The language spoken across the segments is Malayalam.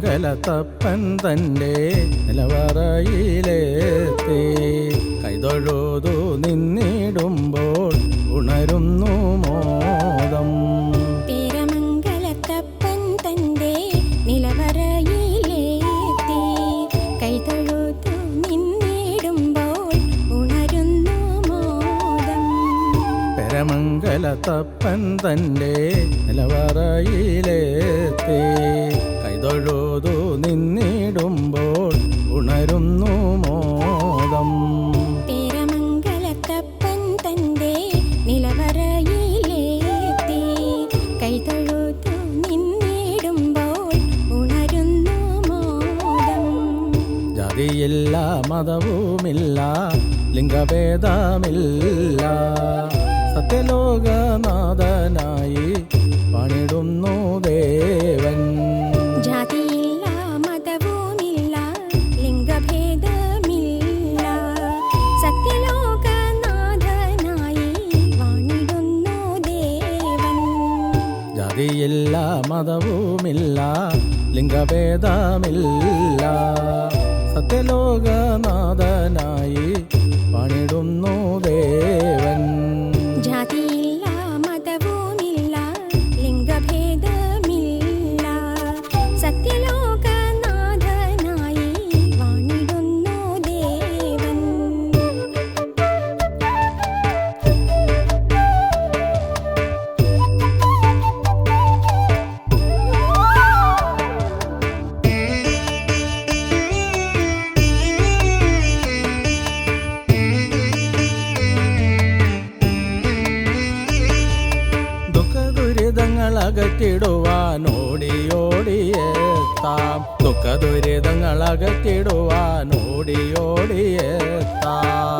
പെരമംഗലത്തപ്പൻ തന്റെ നിലവറയിലെത്തി കൈതൊഴുതു നിന്നിടുമ്പോൾ ഉണരുന്നു മോദം. പേരമംഗലത്തപ്പൻ തന്റെ നിലവറയിലെത്തി കൈതൊഴുതു നിന്നിടുമ്പോൾ ഉണരുന്നു മോദം. പെരമംഗലത്തപ്പൻ തന്റെ നിലവറയിലെത്തി ജാതിയില്ല മതവുമില്ല ലിംഗഭേദമില്ല. സത്യലോകനാഥനായി പണിടുന്നു ദേവൻ. ജാതിയില്ല മതവുമില്ല ലിംഗഭേദമില്ല. സത്യലോകനാഥനായി വാണിടുന്നു ദേവൻ. ജാതിയില്ല മതവുമില്ല ലിംഗഭേദമില്ല. സത്യലോകനാഥനായി പണിടുന്നു ദേവൻ.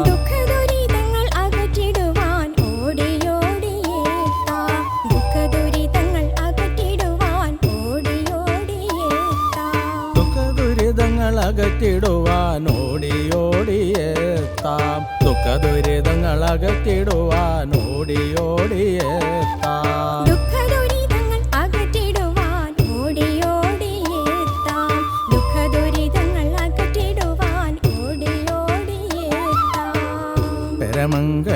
ദുഃഖദുരിതങ്ങൾ അകറ്റിടുവാൻ ഓടി ഓടിയെത്താം ദുഃഖദുരിതങ്ങൾ അകറ്റിടുവാൻ ഓടിയോടിയേത്താം. ദുഃഖദുരിതങ്ങൾ അകറ്റിടുവാൻ ഓടിയോടിയേത്താം. ദുഃഖദുരിതങ്ങൾ അകറ്റിടുവാൻ ഓടി ഓടിയെത്താം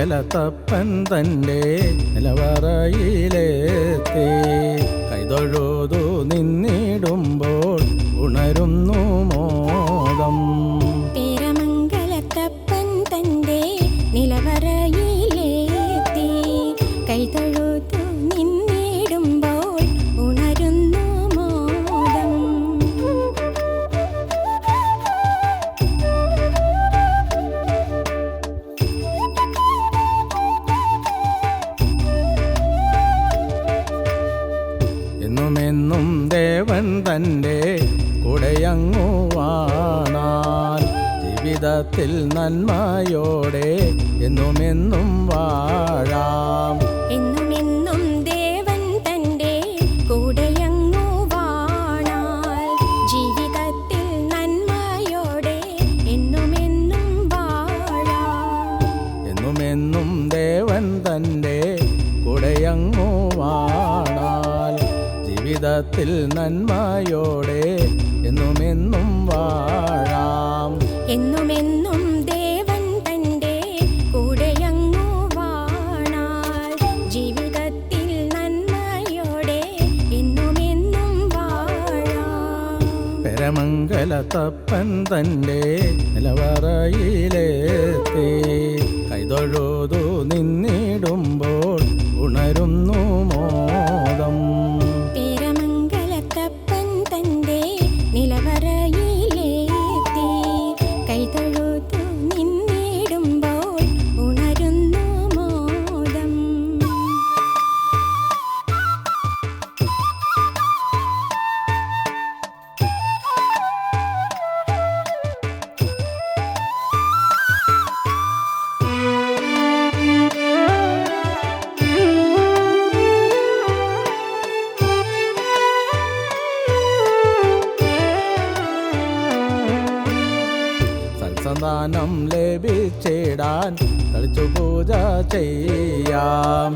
പെരമംഗലത്തപ്പൻ തന്റെ നിലവറയിലെത്തി. കൈതൊഴുതു നിന്നിടുമ്പോൾ കൂടെയങ്ങു വാണാൻ ജീവിതത്തിൽ നന്മയോടെ എന്നുമെന്നും വാഴാം. എന്നുമെന്നും ദേവൻ തന്റെ കൂടെയങ്ങു വാണാൽ ജീവിതത്തിൽ നന്മയോടെ എന്നുമെന്നും വാഴാം. എന്നുമെന്നും ദേവൻ തന്റെ കൂടെയങ്ങു വാണാൽ ജീവിതത്തിൽ നന്മയോടെ പെരമംഗലത്തപ്പൻ തന്റെ നിലവറയിലെത്തി. കൈതൊഴുതു നിന്നിടുമ്പോൾ സൽസന്താനം ലഭിച്ചിടാൻ കളിച്ചു പൂജ ചെയ്യാം.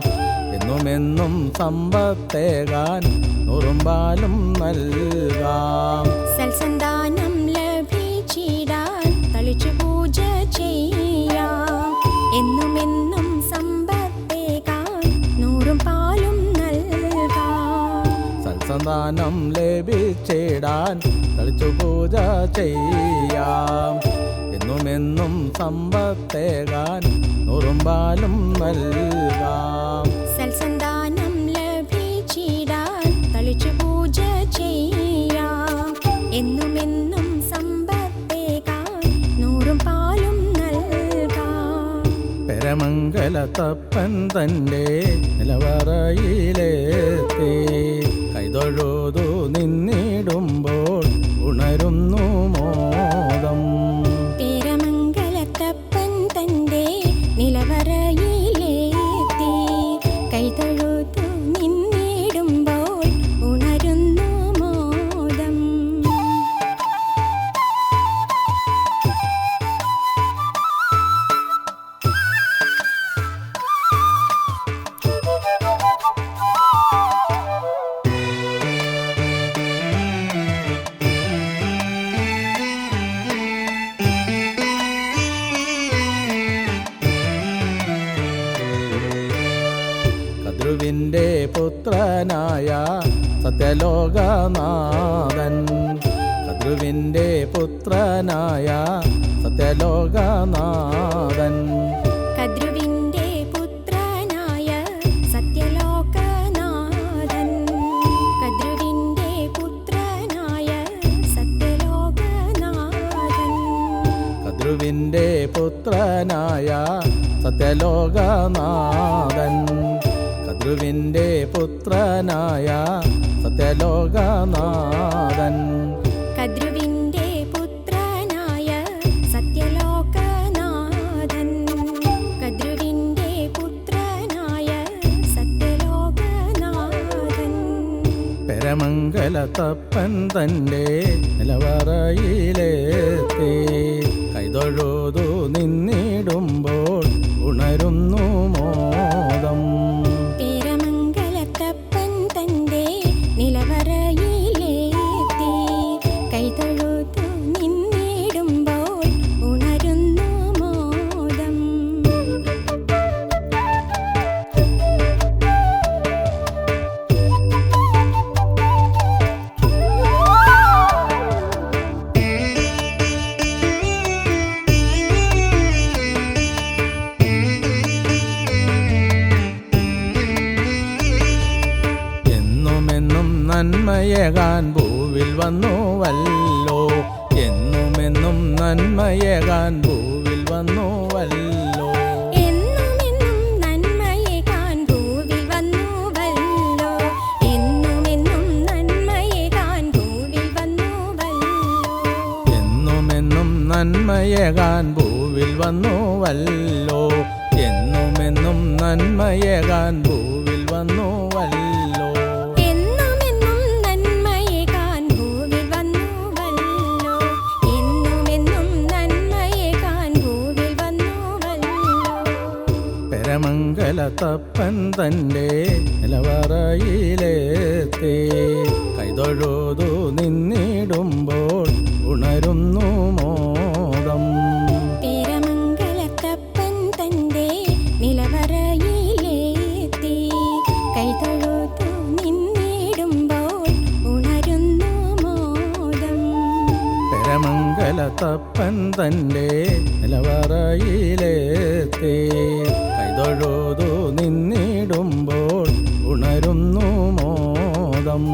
എന്നുമെന്നും സമ്പത്തേകാൻ നുറുമ്പാലും നൽകാം. സൽസന്താനം ലഭിച്ചിടാൻ തളിച്ചു പൂജ ചെയ്യാം. എന്നുമെന്നും സമ്പത്തേകാൻ നൂറും പാലും നൽകാം. സൽസന്താനം ലഭിച്ചിടാൻ കളിച്ചു പൂജ ചെയ്യാം. എന്നുമെന്നും സമ്പത്തേകാൻ നുറുമ്പാലും നൽകാം. സൽസന്താനം ലഭിച്ചിടാൻ തളിച്ചു പൂജ ചെയ്യാം. എന്നുമെന്നും സമ്പത്തേകാൻ നൂറും പാലും നൽകാം. പെരമംഗലത്തപ്പൻ തന്റെ നിലവറയിലെത്തി. കൈതൊഴുതു ശക്തനായ സത്യലോകനാഥൻ. ശത്രുവിന്റെ പുത്രനായ സത്യലോകനാഥൻ. പുത്രനായ സത്യലോകനാ കദ്രുവിന്റെ പുത്രനായ സത്യലോകനാഥൻ. കദ്രുവിന്റെ പുത്രനായ സത്യലോകനാഥൻ. കദ്രുവിന്റെ പുത്രനായ കദ്രുവിന്റെ പുത്രനായ സത്യലോകനാഥൻ കദ്രുവിന്റെ പുത്രനായ സത്യലോകനാഥൻ. പെരമംഗലത്തപ്പൻ തന്റെ നിലവറയിലെത്തി. നന്മയേകാൻ ഭൂവിൽ വന്നുവല്ലോ. എന്നുമെന്നും നന്മയകാൻ ഭൂവിൽ വന്നുവല്ലോ. എന്നുമെന്നും നന്മയേകാൻ ഭൂവിൽ വന്നുവല്ലോ. എന്നുമെന്നും നന്മയകാൻ ഭൂവിൽ വന്നുവല്ലോ. പെരമംഗലത്തപ്പൻ തന്റെ നിലവറയിലെത്തി കൈതൊഴുതു നിന്നിടുമ്പോൾ ഉണരുന്നു മോദം. പേരമംഗലത്തപ്പൻ തന്റെ നിലവറയിലെത്തി കൈതൊഴുതു നിന്നിടുമ്പോൾ ഉണരുന്നു മോദം. പെരമംഗലത്തപ്പൻ തന്റെ നിലവറയിലെത്തി കൈതൊഴുതു നിന്നിടുമ്പോൾ ഉണരുന്നു മോദം.